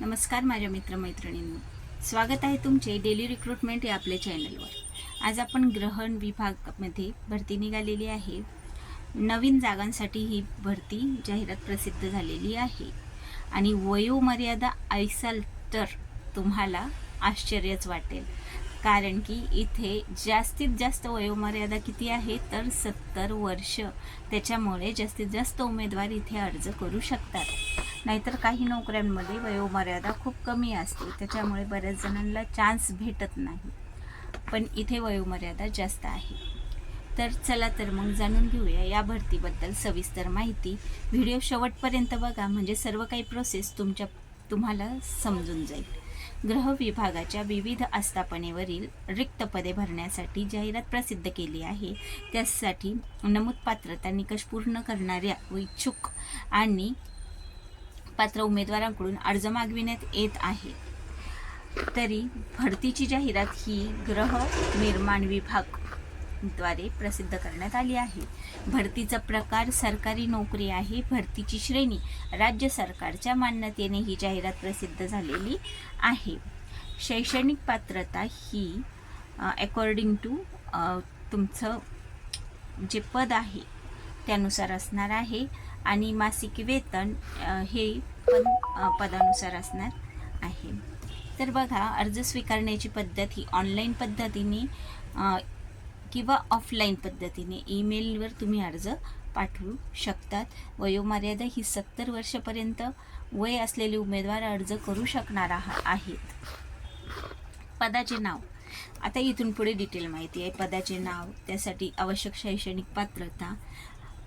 नमस्कार माझ्या मित्रमैत्रिणींनो. स्वागत आहे तुमचे डेली रिक्रुटमेंट या आपल्या चॅनलवर आज आपण ग्रहण विभागामध्ये भरती निघालेली आहे. नवीन जागांसाठी ही भरती जाहिरात प्रसिद्ध झालेली आहे. आणि वयोमर्यादा ऐसाल तर तुम्हाला आश्चर्यच वाटेल. कारण की इथे जास्तीत जास्त वयोमर्यादा किती आहे तर सत्तर वर्ष. त्याच्यामुळे जास्तीत जास्त उमेदवार इथे अर्ज करू शकतात. नाहीतर काही नोकऱ्यांमध्ये वयोमर्यादा खूप कमी असते. त्याच्यामुळे बऱ्याच जणांना चान्स भेटत नाही. पण इथे वयोमर्यादा जास्त आहे. तर चला तर मग जाणून घेऊया या भरतीबद्दल सविस्तर माहिती. व्हिडिओ शेवटपर्यंत बघा म्हणजे सर्व काही प्रोसेस तुमच्या तुम्हाला समजून जाईल. ग्रह विभागाच्या विविध आस्थापनेवरील रिक्त पदे भरण्यासाठी जाहिरात प्रसिद्ध केली आहे. त्यासाठी नमूद पात्रता निकष पूर्ण करणाऱ्या इच्छुक आणि पात्र उमेदवारांकडून अर्ज मागविण्यात येत आहे. तरी भरतीची जाहिरात ही ग्रह निर्माण विभागद्वारे प्रसिद्ध करण्यात आली आहे. भरतीचा प्रकार सरकारी नोकरी आहे. भरतीची श्रेणी राज्य सरकारच्या मान्यतेने ही जाहिरात प्रसिद्ध झालेली आहे. शैक्षणिक पात्रता ही अकॉर्डिंग टू तुमचं जे पद आहे त्यानुसार असणार आहे. आणि मासिक वेतन हे पण पदानुसार असणार आहे. तर बघा अर्ज स्वीकारण्याची पद्धत ही ऑनलाईन पद्धतीने किंवा ऑफलाईन पद्धतीने ईमेलवर तुम्ही अर्ज पाठवू शकतात. वयोमर्यादा ही सत्तर वर्षापर्यंत वय असलेले उमेदवार अर्ज करू शकणार आहा- आहेत. पदाचे नाव. आता इथून पुढे डिटेल माहिती आहे. पदाचे नाव त्यासाठी आवश्यक शैक्षणिक पात्रता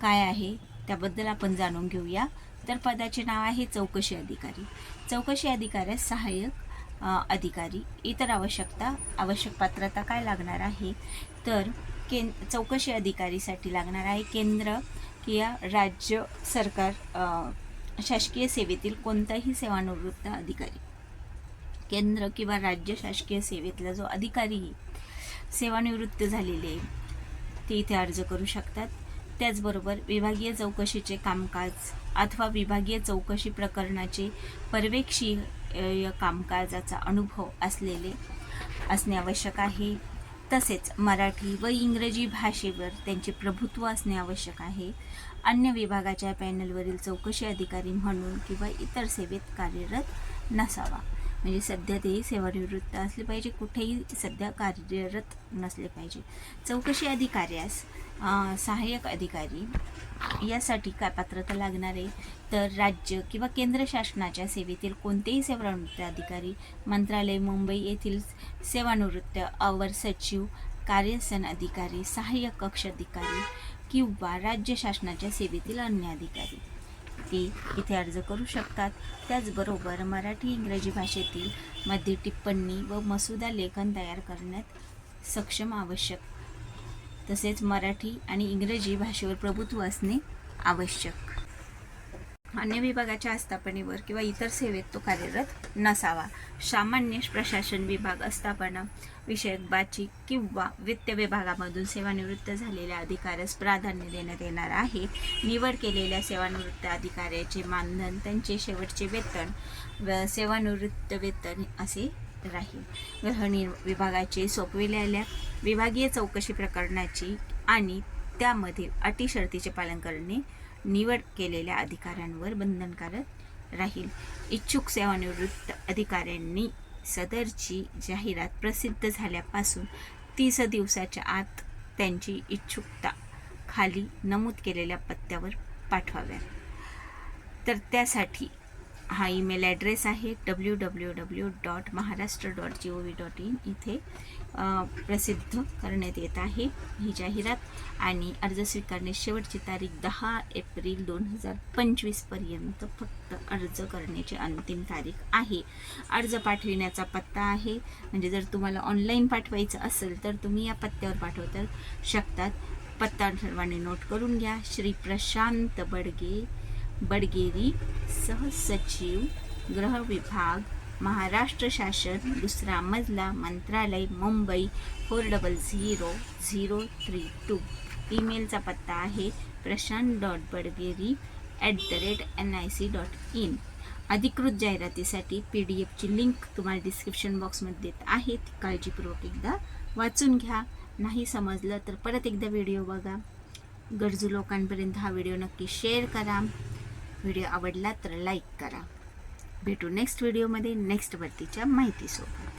काय आहे? त्याबद्दल आपण जाणून घेऊया. तर पदाचे नाव आहे चौकशी अधिकारी. चौकशी अधिकाऱ्यास सहाय्यक अधिकारी. इतर आवश्यकता आवश्यक पात्रता काय लागणार आहे? तर केन चौकशी अधिकारीसाठी लागणार आहे केंद्र किंवा राज्य सरकार शासकीय सेवेतील कोणताही सेवानिवृत्त अधिकारी. केंद्र किंवा राज्य शासकीय सेवेतला जो अधिकारी सेवानिवृत्त झालेले आहे, ते इथे अर्ज करू शकतात. त्याचबरोबर विभागीय चौकशीचे कामकाज अथवा विभागीय चौकशी प्रकरणाचे पर्यवेक्षीय कामकाजाचा अनुभव असलेले असणे आवश्यक आहे. तसेच मराठी व इंग्रजी भाषेवर त्यांचे प्रभुत्व असणे आवश्यक आहे. अन्य विभागाच्या पॅनलवरील चौकशी अधिकारी म्हणून किंवा इतर सेवेत कार्यरत नसावा. म्हणजे सध्या ते सेवानिवृत्त असले पाहिजे कुठेही सध्या कार्यरत नसले पाहिजे. चौकशी अधिकाऱ्यास सहाय्यक अधिकारी यासाठी काय पात्रता लागणार आहे? तर राज्य किंवा केंद्र शासनाच्या सेवेतील कोणतेही सेवानिवृत्त अधिकारी मंत्रालय मुंबई येथील सेवानिवृत्त अवर सचिव कार्यसन अधिकारी सहाय्यक कक्ष अधिकारी किंवा राज्य शासनाच्या सेवेतील अन्य अधिकारी. ते इथे अर्ज करू शकतात. त्याचबरोबर मराठी इंग्रजी भाषेतील मध्ये टिप्पणी व मसुदा लेखन तयार करण्यात सक्षम आवश्यक. तसेच मराठी आणि इंग्रजी भाषेवर प्रभुत्व असणे आवश्यक. अन्य विभागाच्या आस्थापनेवर किंवा इतर सेवेत तो कार्यरत नसावा. सामान्य प्रशासन विभाग आस्थापना विषयक बाची किंवा वित्त विभागामधून सेवानिवृत्त झालेल्या अधिकाऱ्यास प्राधान्य देण्यात येणार आहे. निवड केलेल्या सेवानिवृत्त अधिकाऱ्याचे मानधन त्यांचे शेवटचे वेतन व सेवानिवृत्त वेतन असे राहील. गृहनिर् विभागाचे सोपविलेल्या विभागीय चौकशी प्रकरणाची आणि त्यामधील अटी शर्तीचे पालन करणे निवड केलेल्या अधिकाऱ्यांवर बंधनकारक राहील. इच्छुक सेवानिवृत्त अधिकाऱ्यांनी सदरची जाहिरात प्रसिद्ध झाल्यापासून तीस दिवसाच्या आत त्यांची इच्छुकता खाली नमूद केलेल्या पत्त्यावर पाठवाव्या तर त्यासाठी हा ईमेल ॲड्रेस आहे W W W dot Maharashtra dot G O V dot in इथे प्रसिद्ध करण्यात येत आहे ही जाहिरात. आणि अर्ज स्वीकारणे शेवटची तारीख दहा एप्रिल दोन हजार पंचवीसपर्यंत फक्त अर्ज करण्याची अंतिम तारीख आहे. अर्ज पाठविण्याचा पत्ता आहे. म्हणजे जर तुम्हाला ऑनलाईन पाठवायचं असेल तर तुम्ही या पत्त्यावर पाठवता शकतात. पत्ता सर्वांनी नोट करून घ्या. श्री प्रशांत बडगे बडगेरी सहसचिव ग्रह विभाग महाराष्ट्र शासन दुसरा मजला मंत्रालय Mumbai four double zero zero three two. ईमेलचा पत्ता आहे Prashant dot Badgeri at the rate N I C dot in अधिकृत जाहिरातीसाठी पी डी एफची लिंक तुम्हाला डिस्क्रिप्शन बॉक्समध्ये देत आहे ती काळजीपूर्वक एकदा वाचून घ्या. नाही समजलं तर परत एकदा व्हिडिओ बघा. गरजू लोकांपर्यंत हा व्हिडिओ नक्की शेअर करा. व्हिडिओ आवडला तर लाईक करा. भेटू नेक्स्ट व्हिडिओमध्ये नेक्स्ट भरतीच्या माहितीसोबत.